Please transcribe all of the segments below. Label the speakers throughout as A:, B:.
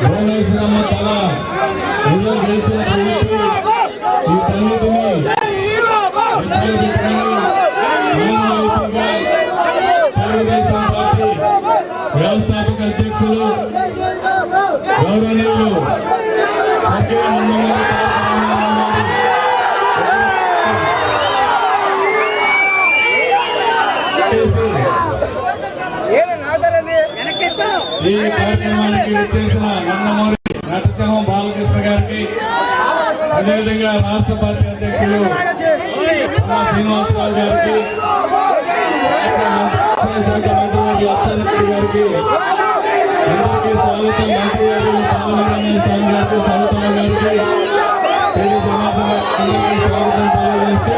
A: భువనేశ్వరమ్మ తల గెలిచిన ఈ తల్లిదిని తెలుగుదేశం పార్టీ వ్యవస్థాపక అధ్యక్షులు గౌరవనీయులు ఈ కార్యక్రమానికి వచ్చేసిన నందమూరి నటసింహం బాలకృష్ణ గారికి అదేవిధంగా రాష్ట్ర పార్టీ అధ్యక్షులు అన్నా శ్రీనివాసరావు గారికి రాష్ట్ర శాఖ మంత్రి అచ్చెన్నాయుడు గారికి అందరికీ స్వాగతం మంత్రి గారు పాలనరంగ స్వామి గారికి స్వాగతం గారికి తెలుగు జనార్దన్ గారికి అందరికీ స్వాగతం తెలియజేస్తూ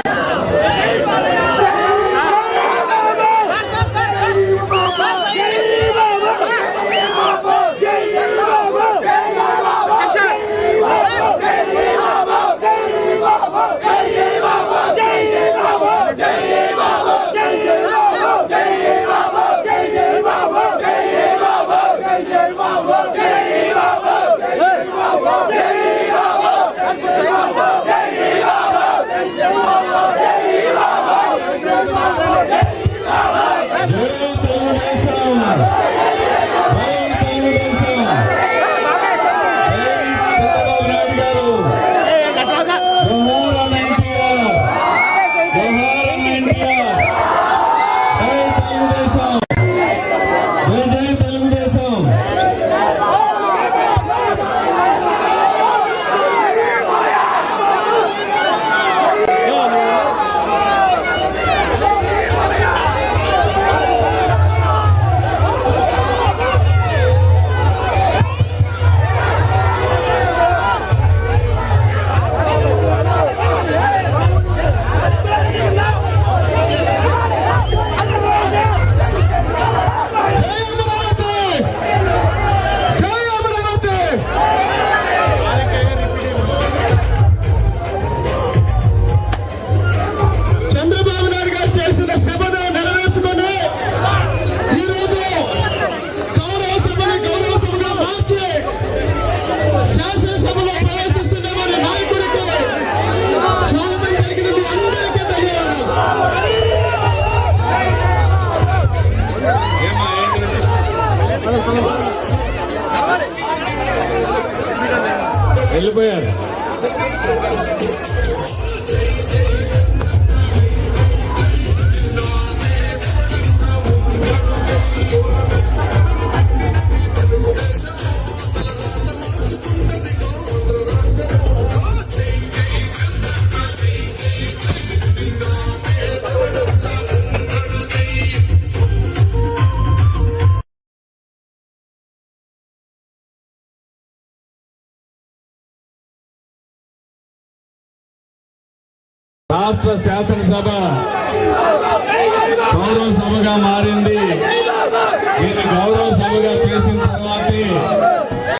A: వెళ్ళిపోయారు. రాష్ట్ర శాసనసభ గౌరవ సభగా మారింది గౌరవ సభగా